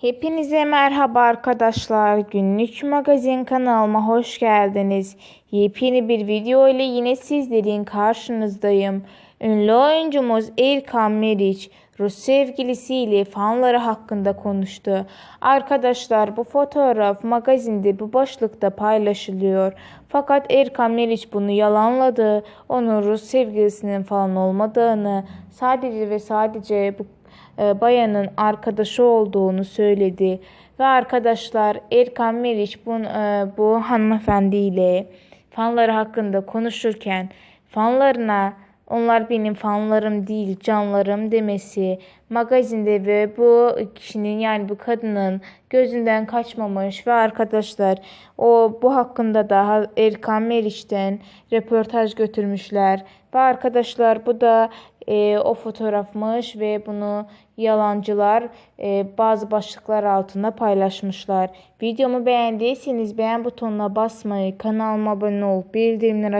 Hepinize merhaba arkadaşlar. Günlük magazin kanalıma hoş geldiniz. Yepyeni bir video ile yine sizlerin karşınızdayım. Ünlü oyuncumuz Erkan Meriç, Rus sevgilisiyle fanları hakkında konuştu. Arkadaşlar bu fotoğraf magazinde bu başlıkta paylaşılıyor. Fakat Erkan Meriç bunu yalanladı. Onun Rus sevgilisinin falan olmadığını, sadece ve sadece bu bayanın arkadaşı olduğunu söyledi. Ve arkadaşlar Erkan Meriç bu, e, bu hanımefendiyle fanları hakkında konuşurken fanlarına onlar benim fanlarım değil canlarım demesi magazinde ve bu kişinin yani bu kadının gözünden kaçmamış ve arkadaşlar o bu hakkında da Erkan Meriç'ten röportaj götürmüşler ve arkadaşlar bu da e, o fotoğrafmış ve bunu yalancılar e, bazı başlıklar altında paylaşmışlar. Videomu beğendiyseniz beğen butonuna basmayı, kanalıma abone olup bildirimleri